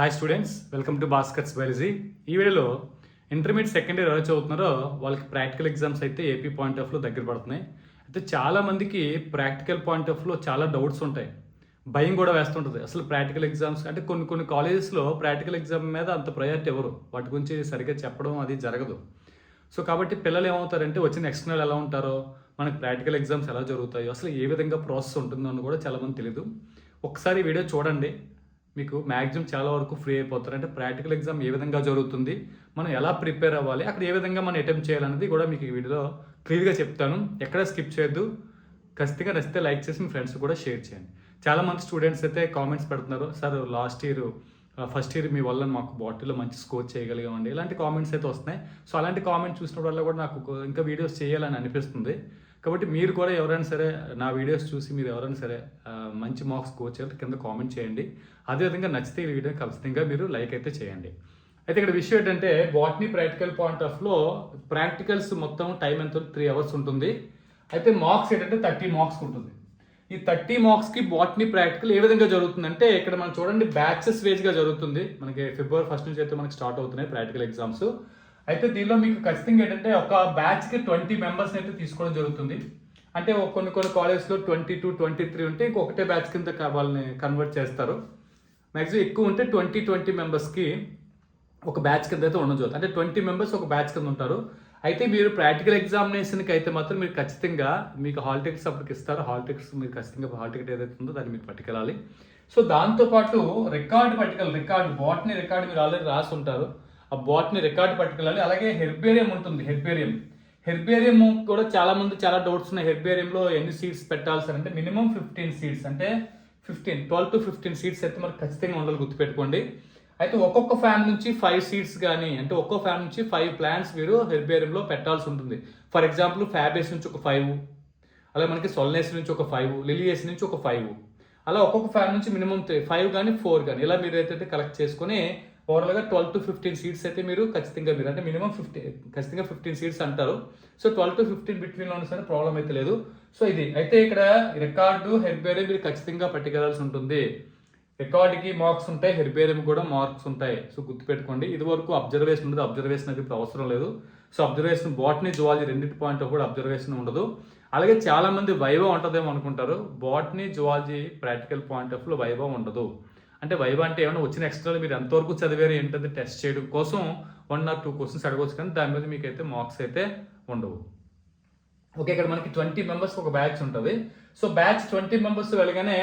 Hi students welcome to Bhaskar's biology ఈ వీడియోలో intermediate second year ఎవరు చదువుతున్నారో వాళ్ళకి ప్రాక్టికల్ ఎగ్జామ్స్ అయితే ఏపీ పాయింట్ ఆఫ్లో దగ్గర పడుతున్నాయి. అయితే చాలా మందికి ప్రాక్టికల్ పాయింట్ ఆఫ్లో చాలా డౌట్స్ ఉంటాయి. భయం కూడా వేస్తుంటుంది. అసలు ప్రాక్టికల్ ఎగ్జామ్స్ అంటే కొన్ని కొన్ని కాలేజెస్లో ప్రాక్టికల్ ఎగ్జామ్ మీద అంత ప్రయారిటీ ఎవరు? వాటి గురించి సరిగ్గా చెప్పడం అది జరగదు. సో కాబట్టి పిల్లలు ఏమవుతారంటే వచ్చిన ఎక్స్టర్నల్ ఎలా ఉంటారో? మనకి ప్రాక్టికల్ ఎగ్జామ్స్ ఎలా జరుగుతాయో? అసలు ఏ విధంగా ప్రాసెస్ ఉంటుందో అని కూడా చాలామంది తెలియదు ఒకసారి వీడియో చూడండి. మీకు మ్యాక్సిమం చాలా వరకు ఫ్రీ అయిపోతారు. అంటే ప్రాక్టికల్ ఎగ్జామ్ ఏ విధంగా జరుగుతుంది మనం ఎలా ప్రిపేర్ అవ్వాలి అక్కడ ఏ విధంగా మనం అటెంప్ట్ చేయాలనేది కూడా మీకు ఈ వీడియోలో క్లియర్గా చెప్తాను. ఎక్కడ స్కిప్ చేయొద్దు. ఖచ్చితంగా నచ్చితే లైక్ చేసి మీ ఫ్రెండ్స్ కూడా షేర్ చేయండి. చాలా మంది స్టూడెంట్స్ అయితే కామెంట్స్ పెడుతున్నారు sir last year first year మీ వల్ల మాకు బాటిల్లో మంచి స్కోర్ చేయగలిగామండి. ఇలాంటి కామెంట్స్ అయితే వస్తున్నాయి. సో అలాంటి కామెంట్స్ చూసినప్పుడల్లా కూడా నాకు ఇంకా వీడియోస్ చేయాలని అనిపిస్తుంది. కాబట్టి మీరు కూడా ఎవరైనా సరే నా వీడియోస్ చూసి మీరు ఎవరైనా సరే మంచి మార్క్స్ స్కోర్ కింద కామెంట్ చేయండి. అదేవిధంగా నచ్చితే ఈ వీడియో ఖచ్చితంగా మీరు లైక్ అయితే చేయండి. అయితే ఇక్కడ విషయం ఏంటంటే బాటనీ ప్రాక్టికల్ పాయింట్ ఆఫ్లో ప్రాక్టికల్స్ మొత్తం టైం ఎంత త్రీ అవర్స్ ఉంటుంది. అయితే మార్క్స్ ఏంటంటే థర్టీ మార్క్స్ ఉంటుంది. ఈ థర్టీ మార్క్స్కి బాటనీ ప్రాక్టికల్ ఏ విధంగా జరుగుతుందంటే ఇక్కడ మనం చూడండి బ్యాచెస్ వేజ్గా జరుగుతుంది. మనకి ఫిబ్రవరి ఫస్ట్ నుంచి అయితే మనకి స్టార్ట్ అవుతున్నాయి ప్రాక్టికల్ ఎగ్జామ్స్. అయితే దీనిలో మీకు ఖచ్చితంగా ఏంటంటే ఒక బ్యాచ్కి ట్వంటీ మెంబర్స్ని అయితే తీసుకోవడం జరుగుతుంది. అంటే కొన్ని కొన్ని కాలేజ్లో ట్వంటీ టూ ట్వంటీ త్రీ ఉంటే ఇంకొకటే బ్యాచ్ కింద వాళ్ళని కన్వర్ట్ చేస్తారు. మ్యాక్సిమం ఎక్కువ ఉంటే ట్వంటీ ట్వంటీ మెంబర్స్కి ఒక బ్యాచ్ కింద అయితే ఉండడం జరుగుతుంది. అంటే ట్వంటీ మెంబర్స్ ఒక బ్యాచ్ కింద ఉంటారు. అయితే మీరు ప్రాక్టికల్ ఎగ్జామినేషన్కి అయితే మాత్రం మీరు ఖచ్చితంగా మీకు హాల్ టికెట్స్ అప్పటికి ఇస్తారు. హాల్ టికెట్స్ మీరు ఖచ్చితంగా హాల్ టికెట్ ఏదైతే ఉందో దాన్ని మీరు పట్టుకెళ్ళాలి. సో దాంతోపాటు రికార్డ్ పట్టుకెళ్ళాలి రికార్డ్ బాట్ని రికార్డ్ మీరు ఆల్రెడీ రాసి ఉంటారు ఆ బాట్ని రికార్డ్ పట్టుకెళ్ళాలి. అలాగే హెర్బేరియం ఉంటుంది హెర్బేరియం. హెర్బేరియం కూడా చాలా మంది చాలా డౌట్స్ ఉన్నాయి. హెర్బేరియంలో ఎన్ని సీట్స్ పెట్టాలి సార్ అంటే మినిమం ఫిఫ్టీన్ సీట్స్ అంటే fifteen twelve to fifteen seats అయితే మనకు ఖచ్చితంగా ఉండాలి గుర్తుపెట్టుకోండి. అయితే ఒక్కొక్క ఫ్యాన్ నుంచి ఫైవ్ సీట్స్ కానీ అంటే ఒక్కో ఫ్యాన్ నుంచి ఫైవ్ ప్లాన్స్ మీరు హెర్బేరియంలో పెట్టాల్సి ఉంటుంది. ఫర్ ఎగ్జాంపుల్ ఫ్యాబేస్ నుంచి ఒక ఫైవ్ అలాగే మనకి సొల్నేస్ నుంచి ఒక ఫైవ్ లిలియస్ నుంచి ఒక ఫైవ్. అలా ఒక్కొక్క ఫ్యాన్ నుంచి మినిమం ఫైవ్ కానీ ఫోర్ కానీ ఇలా మీరు అయితే కలెక్ట్ చేసుకుని ఓవరాల్గా ట్వెల్వ్ టు ఫిఫ్టీన్ సీట్స్ అయితే మీరు ఖచ్చితంగా మీరు అంటే మినిమం ఫిఫ్టీ ఖచ్చితంగా ఫిఫ్టీన్ సీట్స్ అంటారు. సో ట్వెల్వ్ టు ఫిఫ్టీన్ బిట్వీన్లో ఉన్న సరే ప్రాబ్లం అయితే లేదు. సో ఇది అయితే ఇక్కడ రికార్డు హెర్బేరియం మీరు ఖచ్చితంగా పట్టుకెళ్ళాల్సి ఉంటుంది. రికార్డుకి మార్క్స్ ఉంటాయి హెర్బేరియం కూడా మార్క్స్ ఉంటాయి. సో గుర్తుపెట్టుకోండి. ఇది వరకు అబ్జర్వేషన్ ఉండదు. అబ్జర్వేషన్ అది అవసరం లేదు. సో అబ్జర్వేషన్ బాటనీ జువాలజీ రెండింటి పాయింట్ కూడా అబ్జర్వేషన్ ఉండదు. అలాగే చాలా మంది వైభవం ఉంటుందేమో అనుకుంటారు. బాటనీ జువాలజీ ప్రాక్టికల్ పాయింట్ ఆఫ్లో వైభవం ఉండదు. అంటే వైవా అంటే ఏమైనా వచ్చిన ఎక్స్ట్రా మీరు ఎంతవరకు చదివారు ఏంటంటే టెస్ట్ చేయడం కోసం వన్ ఆర్ టూ క్వశ్చన్స్ అడగవచ్చు కానీ దాని మీద మీకు అయితే మార్క్స్ అయితే ఉండవు. ఓకే ఇక్కడ మనకి ట్వంటీ మెంబర్స్ ఒక బ్యాచ్ ఉంటుంది. సో బ్యాచ్ ట్వంటీ మెంబర్స్ వెళ్ళగానే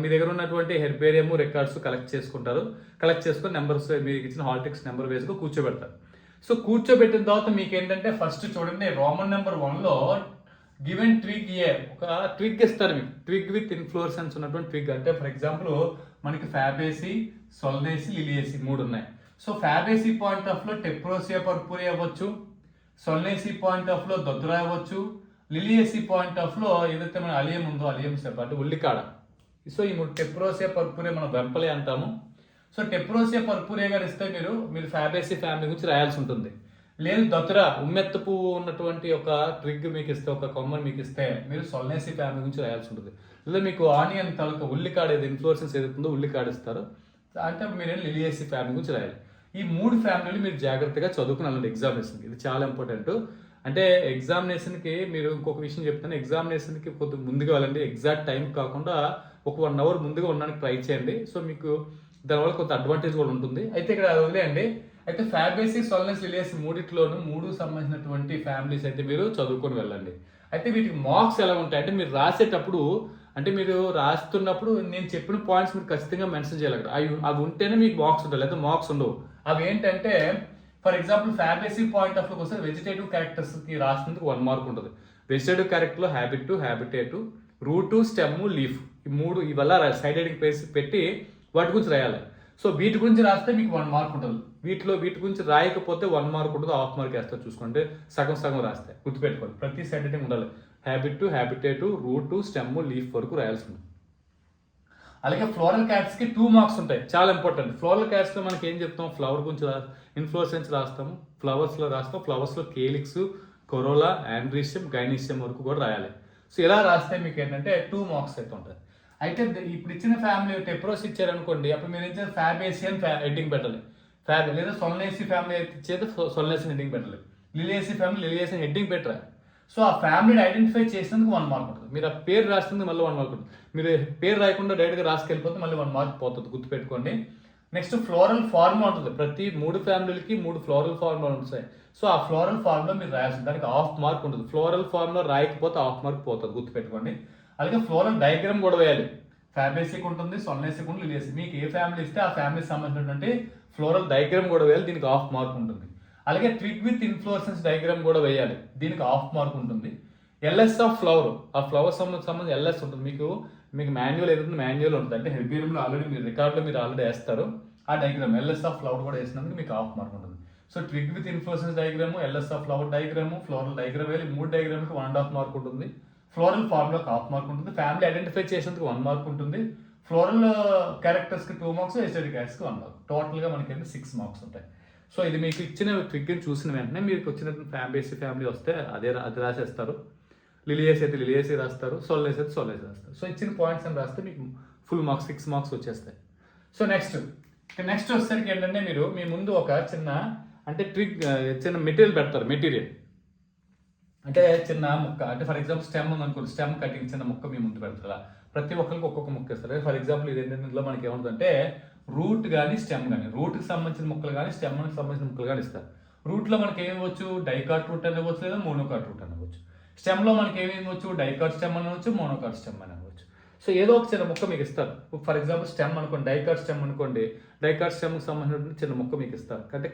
మీ దగ్గర ఉన్నటువంటి హెర్బేరియము రికార్డ్స్ కలెక్ట్ చేసుకుంటారు. కలెక్ట్ చేసుకుని నెంబర్స్ మీకు ఇచ్చిన హాల్టిక్స్ నెంబర్ వేసుకుని కూర్చోబెడతారు. సో కూర్చోబెట్టిన తర్వాత మీకు ఏంటంటే ఫస్ట్ చూడండి రోమన్ నెంబర్ వన్లో గివెన్ ట్విగ్ ఏ ఒక ట్విగ్ ఇస్తారు మీకు. ట్విగ్ విత్ ఇన్ఫ్లోరెసెన్స్ ఉన్నటువంటి ట్విగ్ అంటే ఫర్ ఎగ్జాంపుల్ మనకి ఫ్యాబేసి సొల్నేసి లిలియేసి మూడు ఉన్నాయి. సో ఫ్యాబేసి పాయింట్ ఆఫ్లో టెప్రోసియా పర్పూరి అవ్వచ్చు సొల్నేసి పాయింట్ ఆఫ్లో దొద్దురా అవ్వచ్చు లిలియేసి పాయింట్ ఆఫ్లో ఏదైతే మన అలియం ఉందో అలియం సెప్ అంటే ఉల్లికాడ. సో ఈ మూడు టెప్రోసియా పర్పూరే మనం వెంపలే అంటాము. సో టెప్రోసియా పర్పూరే గారు ఇస్తే మీరు మీరు ఫ్యాబేసి ఫ్యామిలీ గురించి రాయాల్సి ఉంటుంది. లేదు దొతరా ఉమ్మెత్త పువ్వు ఉన్నటువంటి ఒక ట్రిగ్ మీకు ఇస్తే ఒక కొమ్మ మీకు ఇస్తే మీరు సొల్నేసి ఫ్యామిలీ గురించి రాయాల్సి ఉంటుంది. లేదా మీకు ఆనియన్ తలక ఉల్లికాడ ఏది ఇన్ఫ్లోరెన్స్ ఏదైతుందో ఉల్లికాడ ఇస్తారు అంటే మీరు లిలియేసి ఫ్యామిలీ గురించి రాయాలి. ఈ మూడు ఫ్యామిలీలు మీరు జాగ్రత్తగా చదువుకుని వెళ్ళండి ఎగ్జామినేషన్కి ఇది చాలా ఇంపార్టెంట్ అంటే ఎగ్జామినేషన్కి మీరు ఇంకొక విషయం చెప్తాను. ఎగ్జామినేషన్కి కొద్దిగా ముందుగా వెళ్ళండి. ఎగ్జాక్ట్ టైం కాకుండా ఒక వన్ అవర్ ముందుగా ఉండడానికి ట్రై చేయండి. సో మీకు దానివల్ల కొంత అడ్వాంటేజ్ కూడా ఉంటుంది. అయితే ఇక్కడ అది వదిలేయండి. అయితే ఫ్యాబేసి సొల్నెస్ రిలేస్ మూడిట్లోనూ మూడు సంబంధించినటువంటి ఫ్యామిలీస్ అయితే మీరు చదువుకొని వెళ్ళండి. అయితే వీటికి మార్క్స్ ఎలా ఉంటాయి? అంటే మీరు రాసేటప్పుడు అంటే మీరు రాస్తున్నప్పుడు నేను చెప్పిన పాయింట్స్ మీరు ఖచ్చితంగా మెన్షన్ చేయాలి అవి అవి ఉంటేనే మీకు మార్క్స్ ఉంటాయి లేదా మార్క్స్ ఉండవు. అవి ఏంటంటే for example Fabaceae point of వస్తే వెజిటేటివ్ క్యారెక్టర్స్కి రాసినందుకు వన్ మార్క్ ఉంటుంది. వెజిటేటివ్ క్యారెక్టర్లో habit habitat root stem leaf ఈ మూడు ఇవల్ల సైడ్ హెడింగ్ పేసి పెట్టి వాటి గురించి రాయాలి. సో వీటి గురించి రాస్తే మీకు వన్ మార్క్ ఉంటుంది. వీటిలో వీటి గురించి రాయకపోతే వన్ మార్క్ ఉంటుంది హాఫ్ మార్క్ వేస్తారు చూసుకోండి. సగం సగం రాస్తే గుర్తుపెట్టుకోండి. ప్రతి సైడ్ ఉండాలి. Habit to habitat root stem leaf వరకు రాయాల్సి ఉంటుంది. అలాగే ఫ్లోరల్ క్యాట్స్కి టూ మార్క్స్ ఉంటాయి. చాలా ఇంపార్టెంట్ ఫ్లోరల్ క్యాట్స్లో మనకి ఏం చెప్తాం? ఫ్లవర్ గురించి రా ఇన్ఫ్లోసెన్స్ రాస్తాము. ఫ్లవర్స్లో రాస్తాం. ఫ్లవర్స్లో కేలిక్స్ కొరోలా ఆండ్రీషియం గైనీషియం వరకు కూడా రాయాలి. సో ఇలా రాస్తే మీకు ఏంటంటే టూ మార్క్స్ అయితే ఉంటాయి. అయితే ఇప్పుడు ఇచ్చిన ఫ్యామిలీ టెప్రోస్ ఇచ్చారనుకోండి అప్పుడు మీరు ఇచ్చిన ఫ్యాబేసియన్ ఎడ్డింగ్ పెట్టాలి. ఫ్యాబ్ లేదా సొల్నేసి ఫ్యామిలీ అయితే ఇచ్చేది సొల్నేసి ఎడ్డింగ్ పెట్టాలి. లిలియేసి ఫ్యామిలీ లిలియేసి ఎడ్డింగ్ పెట్టరా? సో ఆ ఫ్యామిలీని ఐడెంటిఫై చేసినందుకు వన్ మార్క్ ఉంటుంది. మీరు ఆ పేరు రాసినందుకు మళ్ళీ వన్ మార్క్ ఉంటుంది. మీరు పేరు రాయకుండా డైరెక్ట్గా రాసుకెళ్ళిపోతే మళ్ళీ వన్ మార్క్ పోతుంది. గుర్తుపెట్టుకోండి. నెక్స్ట్ ఫ్లోరల్ ఫార్ములా ఉంటుంది. ప్రతి మూడు ఫ్యామిలీలకి మూడు ఫ్లోరల్ ఫార్ములా ఉంటాయి. సో ఆ ఫ్లోరల్ ఫార్ములా మీరు రాయాల్సింది దానికి హాఫ్ మార్క్ ఉంటుంది. ఫ్లోరల్ ఫార్ములా రాయకపోతే హాఫ్ మార్క్ పోతుంది. గుర్తుపెట్టుకోండి. అలాగే ఫ్లోరల్ డయాగ్రామ్ కూడా వేయాలి. ఫ్యాబేసిక్ ఉంటుంది సొన్నేసిక్ ఉంటుంది లిలియసిక్ మీకు ఏ ఫ్యామిలీ ఇస్తే ఆ ఫ్యామిలీకి సంబంధించినటువంటి ఫ్లోరల్ డయాగ్రామ్ కూడా వేయాలి దీనికి హాఫ్ మార్క్ ఉంటుంది. అలాగే ట్విగ్ విత్ ఇన్ఫ్లోసెన్స్ డయాగ్రామ్ కూడా వేయాలి దీనికి హాఫ్ మార్క్ ఉంటుంది. ఎల్ఎస్ ఆఫ్ ఫ్లవర్ ఆ ఫ్లవర్ సంబంధించి ఎల్ఎస్ ఉంటుంది. మీకు మీకు మాన్యువల్ ఏదైతే మాన్యువల్ ఉంటుంది. అంటే హెర్బియంలో ఆల్రెడీ మీరు రికార్డులో మీరు ఆల్రెడీ వేస్తారు. ఆ డయాగ్రామ్ ఎల్ఎస్ ఆఫ్ ఫ్లవర్ కూడా వేసినందుకు మీకు హాఫ్ మార్క్ ఉంటుంది. So twig with inflorescence diagram LS of flower diagram floral diagram వేయాలి. మూడు డయాగ్రామ్కి వన్ అండ్ హాఫ్ మార్క్ ఉంటుంది. ఫ్లోరల్ ఫార్మ్లో హాఫ్ మార్క్ ఉంటుంది. ఫ్యామిలీ ఐడెంటిఫై చేసేందుకు వన్ మార్క్ ఉంటుంది. ఫ్లోరల్ క్యారెక్టర్స్కి టూ మార్క్స్ ఎస్టెటిక్ క్యారెక్టర్స్కి వన్ మార్క్ టోటల్గా మనకి అయితే సిక్స్ మార్క్స్ ఉంటాయి. సో ఇది మీకు ఇచ్చిన ట్రిగ్ని చూసిన వెంటనే మీకు వచ్చిన ఫ్యామిలీ ఫ్యామిలీ వస్తే అదే రా- అది రాసేస్తారు. లిలియస్ అయితే లిలియస్ రాస్తారు. సొల్లేస్ అయితే సొల్లేస్ రాస్తారు. సో ఇచ్చిన పాయింట్స్ అని రాస్తే మీకు ఫుల్ మార్క్స్ సిక్స్ మార్క్స్ వచ్చేస్తాయి. సో నెక్స్ట్ నెక్స్ట్ వచ్చేసరికి ఏంటంటే మీరు మీ ముందు ఒక చిన్న అంటే ట్రిక్ uh, చిన్న మెటీరియల్ పెడతారు మెటీరియల్ అంటే చిన్న ముక్క అంటే ఫర్ ఎగ్జాంపుల్ స్టెమ్ అనుకోండి స్టెమ్ కటింగ్ చిన్న ముక్క మీ ముందు పెడతారా ప్రతి ఒక్కరికి ఒక్కొక్క ముక్క ఇస్తారు ఫర్ ఎగ్జాంపుల్ ఇది ఏంటంటే ఇందులో మనకి ఏముంటుందంటే రూట్ కానీ స్టెమ్ కానీ రూట్కి సంబంధించిన ముక్కలు కానీ స్టెమ్కి సంబంధించిన ముక్కలు కానీ ఇస్తారు. రూట్లో మనకి ఏమి డైకాట్ రూట్ అని లేదా మోనోకాట్ రూట్ అని స్టెమ్లో మనకి ఏమేమి ఇవ్వచ్చు? డైకాట్ స్టెమ్ అనవచ్చు మోనోకాట్ స్టెమ్ అని సో ఏదో ఒక చిన్న ముక్క మీకు ఇస్తారు ఫర్ ఎగ్జాంపుల్ స్టెమ్ అనుకోండి డైకాట్ స్టెమ్ అనుకోండి డైకాట్ స్టెమ్కి సంబంధించిన చిన్న ముక్క మీకు ఇస్తారు అంటే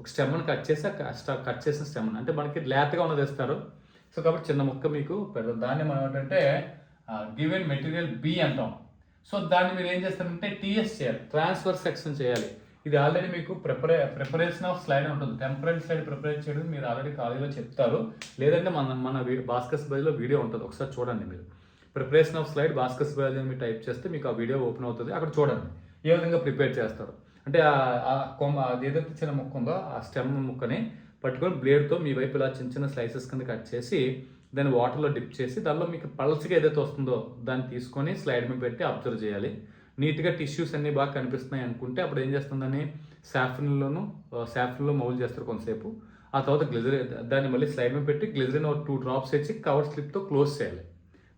ఒక స్టెమ్ను కట్ చేసి కట్ చేసిన స్టెమ్ అంటే మనకి లేతగా ఉన్నది ఇస్తారు. సో కాబట్టి చిన్న ముక్క మీకు పెద్ద దాన్ని మనం ఏంటంటే గివెన్ మెటీరియల్ బి అంటాం. సో దాన్ని మీరు ఏం చేస్తారంటే టీఎస్ చేయాలి. ట్రాన్స్ఫర్ సెక్షన్ చేయాలి. ఇది ఆల్రెడీ మీకు ప్రిపరే ప్రిపరేషన్ ఆఫ్ స్లైడ్ ఉంటుంది. టెంపరీ స్లైడ్ ప్రిపేర్ చేయడం మీరు ఆల్రెడీ కాలేజీలో చెప్తారు. లేదంటే మన మన భాస్కర్ బదిలో వీడియో ఉంటుంది. ఒకసారి చూడండి మీరు. Preparation of slide Bhaskar's biology అని మీరు టైప్ చేస్తే మీకు ఆ వీడియో ఓపెన్ అవుతుంది. అక్కడ చూడండి. ఏ విధంగా ప్రిపేర్ చేస్తారు. అంటే ఆ- కొమ్మ అది ఏదైతే చిన్న ముక్క ఉందో ఆ స్టెమ్ ముక్కని పట్టుకొని బ్లేడ్తో మీ వైపు ఇలా చిన్న చిన్న స్లైసెస్ కింద కట్ చేసి దాన్ని వాటర్లో డిప్ చేసి దానిలో మీకు పల్స్గా ఏదైతే వస్తుందో దాన్ని తీసుకొని స్లైడ్ మీద పెట్టి అబ్జర్వ్ చేయాలి. నీట్గా టిష్యూస్ అన్నీ బాగా కనిపిస్తున్నాయి అనుకుంటే అప్పుడు ఏం చేస్తుందని సాఫ్రిన్లోను సాఫ్రిన్లో మౌల్ చేస్తారు కొంతసేపు. ఆ తర్వాత గ్లిజరిన్ దాన్ని మళ్ళీ స్లైడ్ మీద పెట్టి గ్లిజరిన్ ఒక టూ డ్రాప్స్ వేసి కవర్ స్లిప్తో క్లోజ్ చేయాలి.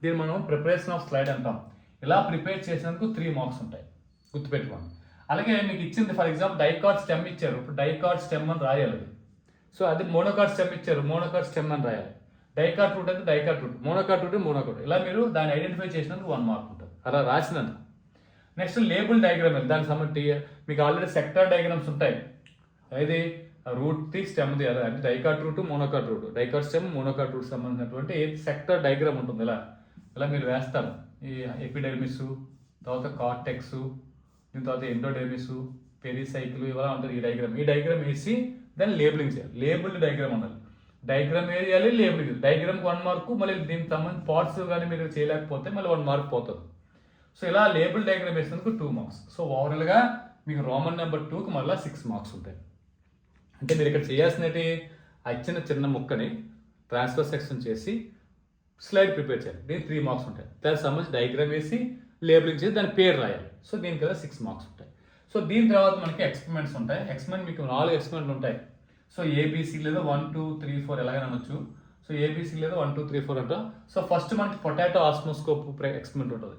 దీన్ని మనం ప్రిపరేషన్ ఆఫ్ స్లైడ్ అంటాం. ఇలా ప్రిపేర్ చేసినందుకు త్రీ మార్క్స్ ఉంటాయి. గుర్తుపెట్టుకోండి. అలాగే మీకు ఇచ్చింది ఫర్ ఎగ్జాంపుల్ డైకార్డ్ స్టెమ్ ఇచ్చారు. ఇప్పుడు డైకార్డ్ స్టెమ్ అని రాయాలి అది. సో అది మోనోకార్డ్ స్టెమ్ ఇచ్చారు. మోనోకార్డ్ స్టెమ్ అని రాయాలి. డైకార్డ్ రూట్ అయితే డైకార్డ్ రూట్ మోనోకార్డ్ రూట్ మోనోకార్డ్ ఇలా మీరు దాన్ని ఐడెంటిఫై చేసినందుకు వన్ మార్క్ ఉంటుంది. అలా రాసినందుకు. నెక్స్ట్ లేబుల్ డయాగ్రామ్ దానికి సంబంధించి మీకు ఆల్రెడీ సెక్టర్ డయాగ్రామ్స్ ఉంటాయి. అయితే రూట్ ది స్టెమ్ ది అదే అంటే dicot root monocot root dicot stem monocot root సంబంధించినటువంటి సెక్టర్ డయాగ్రామ్ ఉంటుంది. ఇలా. ఇలా మీరు వేస్తారు. ఈ ఎపిడెర్మిస్ తర్వాత కార్టెక్స్ దీని తర్వాత ఎండోడెర్మిస్ పెరిసైకిల్ ఇలా ఉంటుంది ఈ డైగ్రామ్ ఈ డైగ్రామ్ వేసి దాన్ని లేబులింగ్ చేయాలి. లేబుల్డ్ డైగ్రామ్ ఉండాలి డయాగ్రామ్ వేయాలి లేబులింగ్ డయాగ్రామ్ వన్ మార్కు మళ్ళీ దీనికి సంబంధించి పార్ట్స్ కానీ మీరు చేయలేకపోతే మళ్ళీ వన్ మార్క్ పోతుంది. సో ఇలా లేబుల్ డైగ్రామ్ వేసినందుకు టూ మార్క్స్ సో ఓవరాల్గా మీకు రోమన్ నెంబర్ టూకి మళ్ళీ సిక్స్ మార్క్స్ ఉంటాయి. అంటే మీరు ఇక్కడ చేయాల్సినవి ఆ ఇచ్చిన చిన్న ముక్కని ట్రాన్స్ఫర్ సెక్షన్ చేసి స్లైడ్ ప్రిపేర్ చేయాలి. దీనికి త్రీ మార్క్స్ ఉంటాయి. దానికి సంబంధించి డయాగ్రామ్ వేసి లేబులింగ్ చేసి దాని పేరు రాయాలి. సో దీనికి కదా సిక్స్ మార్క్స్ ఉంటాయి. సో దీని తర్వాత మనకి ఎక్స్పెరిమెంట్స్ ఉంటాయి. ఎక్స్పెరిమెంట్ మీకు నాలుగు ఎక్స్పెరిమెంట్లు ఉంటాయి. సో ఏబీసీ లేదా వన్ టూ త్రీ ఫోర్ ఎలాగైనా అనొచ్చు. సో ఏబీసీ లేదా వన్ టూ త్రీ ఫోర్ అంట. సో ఫస్ట్ మనకి పొటాటో ఆస్మోస్కోప్ ఎక్స్పెరిమెంట్ ఉంటుంది.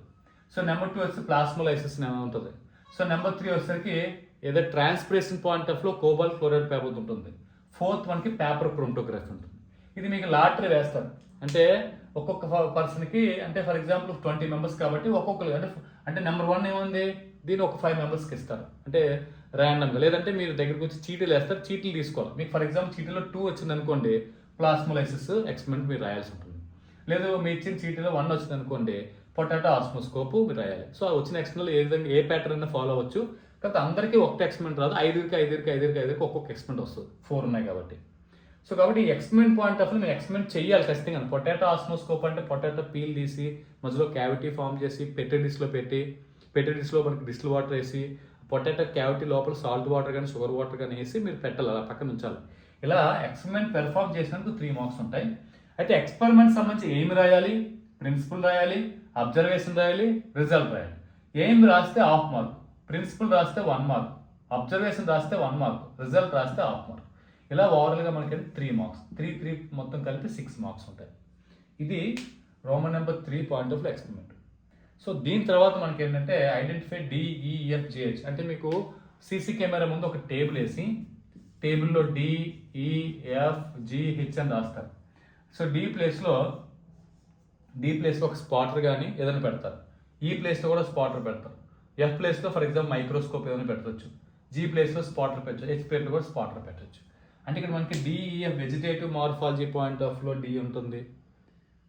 సో నెంబర్ టూ వచ్చి ప్లాస్మోలైసిస్ ఉంటుంది. సో నెంబర్ త్రీ వచ్చేసరికి ఏదో ట్రాన్స్పిరేషన్ పాయింట్ ఆఫ్లో కోబాల్ ఫ్లోరైడ్ పేపర్ ఉంటుంది. ఫోర్త్ మనకి పేపర్ క్రోమటోగ్రఫీ ఉంటుంది. ఇది మీకు లాటరీ వేస్తారు. అంటే ఒక్కొక్క పర్సన్కి అంటే ఫర్ ఎగ్జాంపుల్ ట్వంటీ మెంబర్స్ కాబట్టి ఒక్కొక్కరు అంటే అంటే నెంబర్ వన్ ఏముంది? దీన్ని ఒక ఫైవ్ మెంబర్స్కి ఇస్తారు. అంటే ర్యాండమ్గా. లేదంటే మీరు దగ్గరికి వచ్చి చీటీలు వేస్తారు చీటీలు తీసుకోవాలి. మీకు ఫర్ ఎగ్జాంపుల్ చీటీలో టూ వచ్చింది అనుకోండి ప్లాస్మోలైసిస్ ఎక్స్పెరిమెంట్ మీరు రాయాల్సి ఉంటుంది. లేదు మీ ఇచ్చిన చీటీలో వన్ వచ్చింది అనుకోండి పొటాటో ఆస్మోస్కోప్ మీరు రాయాలి. సో ఆ వచ్చిన ఎక్స్పెరిమెంట్లో ఏ విధంగా ఏ ప్యాటర్న్ అయినా ఫాలో అవ్వచ్చు. కాకపోతే అందరికీ ఒక్క ఎక్స్పెరిమెంట్ రాదు. ఐదుకి ఐదుకి ఐదుకి ఐదుకి ఒక్కొక్క ఎక్స్పెరిమెంట్ వస్తుంది. ఫోర్ ఉన్నాయి కాబట్టి. సో కాబట్టి ఈ ఎక్స్పెరిమెంట్ పాయింట్ ఆఫ్ మీరు ఎక్స్పెరిమెంట్ చేయాలి ఖచ్చితంగా. పొటాటో ఆస్మోస్కోప్ అంటే పొటాటో పీల్ తీసి మధ్యలో క్యావిటీ ఫామ్ చేసి పెట్టే డిష్లో పెట్టి పెట్టే డిష్లో మనకి డిస్టిల్ వాటర్ వేసి పొటాటో క్యావిటీ లోపల సాల్ట్ వాటర్ కానీ షుగర్ వాటర్ కానీ వేసి మీరు పెట్టాలి అలా పక్కన ఉంచాలి. ఇలా ఎక్స్పెరిమెంట్ పెర్ఫామ్ చేసినందుకు త్రీ మార్క్స్ ఉంటాయి. అయితే ఎక్స్పెరిమెంట్ సంబంధించి ఏమి రాయాలి? ప్రిన్సిపల్ రాయాలి అబ్జర్వేషన్ రాయాలి రిజల్ట్ రాయాలి. ఏమి రాస్తే హాఫ్ మార్క్ ప్రిన్సిపల్ రాస్తే వన్ మార్క్ అబ్జర్వేషన్ రాస్తే వన్ మార్క్ రిజల్ట్ రాస్తే హాఫ్ మార్క్ ఇలా ఓవరాల్గా మనకి త్రీ మార్క్స్ త్రీ త్రీ మొత్తం కలిపి సిక్స్ మార్క్స్ ఉంటాయి. ఇది Roman number three point of experiment so దీని తర్వాత మనకి ఏంటంటే ఐడెంటిఫై డిఈఎఫ్జిహెచ్ e, అంటే మీకు సీసీ కెమెరా ముందు ఒక టేబుల్ వేసి టేబుల్లో డిఈఎఫ్జిహెచ్ e, అని రాస్తారు. సో డి ప్లేస్లో డి ప్లేస్లో ఒక స్పాటర్ కానీ ఏదైనా పెడతారు. E ఈ ప్లేస్లో కూడా స్పాటర్ పెడతారు. ఎఫ్ ప్లేస్లో ఫర్ ఎగ్జాంపుల్ మైక్రోస్కోప్ ఏదైనా పెట్టవచ్చు. జీ ప్లేస్లో స్పాటర్ పెట్టచ్చు హెచ్ ప్లేస్లో కూడా స్పాటర్ పెట్టచ్చు. అంటే ఇక్కడ మనకి D E F vegetative morphology point ఆఫ్లో డి ఉంటుంది.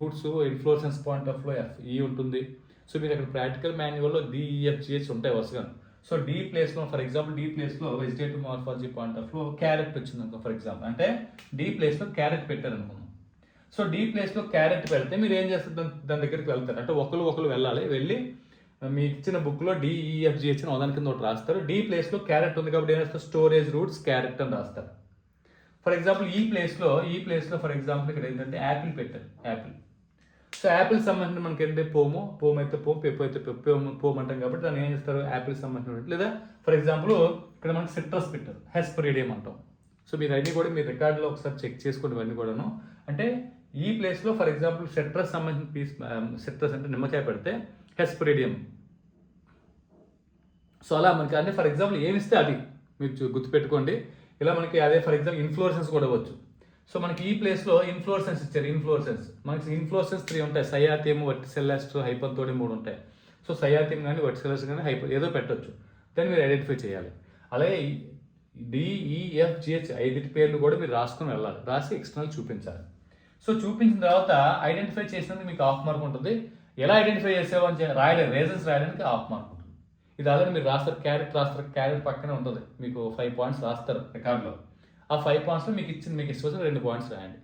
ఫుడ్స్ ఇన్ఫ్లోసెన్స్ పాయింట్ ఆఫ్లో ఎఫ్ ఈ ఉంటుంది. సో మీరు అక్కడ practical మాన్యువల్లో D E F G H ఉంటాయి వరుసగా. సో డి ప్లేస్లో ఫర్ ఎగ్జాంపుల్ డి ప్లేస్లో వెజిటేటివ్ మార్ఫాలజీ పాయింట్ ఆఫ్లో క్యారెట్ వచ్చింది అనుకో ఫర్ ఎగ్జాంపుల్ అంటే డి ప్లేస్లో క్యారెట్ పెట్టారు సో డి ప్లేస్లో క్యారెట్ పెడితే మీరు ఏం చేస్తారు? దాని దాని దగ్గరికి వెళ్తారు. అంటే ఒకరు ఒకరు వెళ్ళాలి వెళ్ళి మీకు ఇచ్చిన బుక్లో డిఈఎఫ్జిహెచ్ e, అని దాని కింద ఒకటి రాస్తారు. డి ప్లేస్లో క్యారెట్ ఉంది కాబట్టి ఏం చేస్తారు స్టోరేజ్ రూట్స్ క్యారెట్ అని రాస్తారు. ఫర్ ఎగ్జాంపుల్ ఈ ప్లేస్లో ఈ ప్లేస్లో ఫర్ ఎగ్జాంపుల్ ఇక్కడ ఏంటంటే యాపిల్ పెట్టారు యాపిల్ సో యాపిల్ సంబంధించిన మనకి ఏంటంటే పోము పోమ్ అయితే పోమ్ పెప్పు అయితే పెప్పు పోము అంటాం కాబట్టి దాన్ని ఏం చేస్తారు? యాపిల్ సంబంధించిన లేదా ఫర్ ఎగ్జాంపుల్ ఇక్కడ మనకి సిట్రస్ పెట్టారు హెస్పరీడియం అంటాం. సో మీరు అన్నీ కూడా మీ రికార్డులో ఒకసారి చెక్ చేసుకోండి ఇవన్నీ కూడాను. అంటే ఈ ప్లేస్లో ఫర్ ఎగ్జాంపుల్ సిట్రస్ సంబంధించిన పీస్ సిట్రస్ um, అంటే నిమ్మకాయ పెడితే హెస్పరీడియం సో అలా మనకి అంటే ఫర్ ఎగ్జాంపుల్ ఏమిస్తే అది మీరు గుర్తుపెట్టుకోండి. ఇలా మనకి అదే ఫర్ ఎగ్జాంపుల్ ఇన్ఫ్లోరసెన్స్ కూడా ఇవ్వచ్చు సో మనకి ఈ ప్లేస్లో ఇన్ఫ్లోరసెన్స్ ఇచ్చారు ఇన్ఫ్లోరసెన్స్ మనకి ఇన్ఫ్లోరసెన్స్ త్రీ ఉంటాయి. సయాతీయం వర్టిసెల్లాస్ట్ తోటి మూడు ఉంటాయి. సో సయాతీయం కానీ వర్టిసెల్లాస్ట్ కానీ హైపర్ ఏదో పెట్టొచ్చు. దాన్ని మీరు ఐడెంటిఫై చేయాలి. అలాగే డిఈఎఫ్జిహెచ్ ఐదింటి పేర్లు కూడా మీరు రాసుకొని వెళ్ళాలి. రాసి ఎక్స్టర్నల్ చూపించాలి. సో చూపించిన తర్వాత ఐడెంటిఫై చేసినందుకు మీకు హాఫ్ మార్క్ ఉంటుంది. ఎలా ఐడెంటిఫై చేసేవో అని చెప్పి రాయలేదు రీజన్స్ రాయడానికి హాఫ్ మార్క్ ఇది ఆల్రెడీ మీరు రాస్తారు క్యారెట్ రాస్తారు క్యారెట్ పక్కనే ఉంటుంది మీకు ఫైవ్ పాయింట్స్ రాస్తారు రికార్డులో ఆ ఫైవ్ పాయింట్స్లో మీకు ఇచ్చిన మీకు ఇష్టం రెండు పాయింట్స్ రాయండి.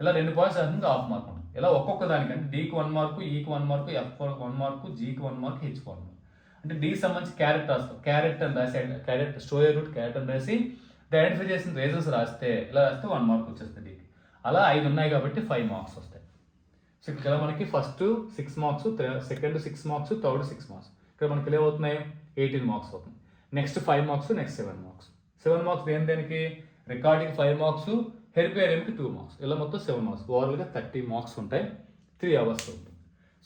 ఇలా రెండు పాయింట్స్ రాసింది హాఫ్ మార్క్ ఉంటుంది. ఇలా ఒక్కొక్క దానికంటే డీకి వన్ మార్కు ఈకి one mark F one mark జీకి one mark H one mark అంటే డీకి సంబంధించి క్యారెట్ రాస్తాం. క్యారెట్ అని రాసి క్యారెట్ స్టోరీ రూట్ క్యారెట్ అని రాసి ఐడెంటిఫై చేసిన రీజన్స్ రాస్తే ఇలా రాస్తే వన్ మార్క్ వచ్చేస్తుంది డీకి అలా ఐదు ఉన్నాయి కాబట్టి ఫైవ్ మార్క్స్ వస్తాయి. సో ఇక్కడ మనకి first six marks second six marks third six marks ఇక్కడ మనకి ఎలా అవుతున్నాయి? ఎయిటీన్ మార్క్స్ అవుతుంది next five marks next seven marks seven marks దేని దేనికి? రికార్డింగ్ ఫైవ్ మార్క్స్ హెరిపేరియంకి టూ మార్క్స్ ఇలా మొత్తం సెవెన్ మార్క్స్ ఓవరాల్గా థర్టీ మార్క్స్ ఉంటాయి. త్రీ అవర్స్ ఉంటుంది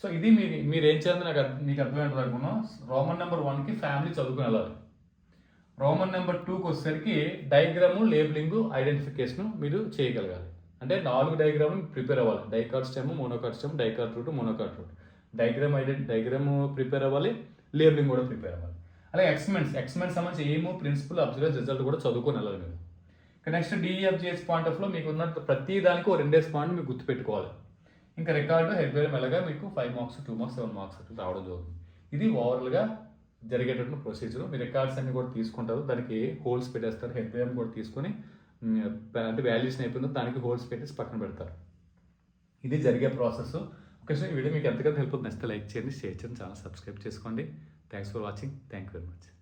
సో ఇది మీరు మీరు ఏం చేయాలి నాకు మీకు అర్థమైంది అనుకున్నాం రోమన్ నెంబర్ వన్కి ఫ్యామిలీ చదువుకుని వెళ్ళాలి. రోమన్ నెంబర్ టూకి వచ్చేసరికి డయాగ్రాము లేబులింగ్ ఐడెంటిఫికేషన్ మీరు చేయగలగాలి. అంటే నాలుగు డయాగ్రామ్ ప్రిపేర్ అవ్వాలి. Dicot stem monocot stem dicot root monocot root diagram ఐడెంటి diagram prepare అవ్వాలి. లేబులింగ్ కూడా ప్రిపేర్ అవ్వాలి. అలాగే ఎక్స్మెంట్స్ ఎక్స్మెంట్స్ సంబంధించి ఏమో ప్రిన్సిపల్ అబ్జర్వ్ రిజల్ట్ కూడా చదువుకొని వెళ్ళాలి మీరు. నెక్స్ట్ డిఈఎఫ్జిఎస్ పాయింట్ ఆఫ్లో మీకు ఉన్న ప్రతి దానికి ఒక రెండేసి పాయింట్ మీకు గుర్తుపెట్టుకోవాలి ఇంకా రికార్డు హెడ్వేర్ మెల్లగా మీకు five marks two marks seven marks అట్లా రావడం జరుగుతుంది. ఇది ఓవరాల్గా జరిగేటటువంటి ప్రొసీజర్ మీ రికార్డ్స్ అన్ని కూడా తీసుకుంటారు. దానికి హోల్స్ పెట్టేస్తారు. హెడ్వేర్ కూడా తీసుకొని అంటే వాల్యూస్ అయిపోయిందో దానికి హోల్స్ పెట్టేసి పక్కన పెడతారు. ఇది జరిగే ప్రాసెస్ ఒకసారి ఈ వీడియో మీకు ఎంతగా హెల్ప్ నచ్చితే లైక్ చేయండి షేర్ చేయండి ఛానల్ సబ్స్క్రైబ్ చేసుకోండి. Thanks for watching thank you very much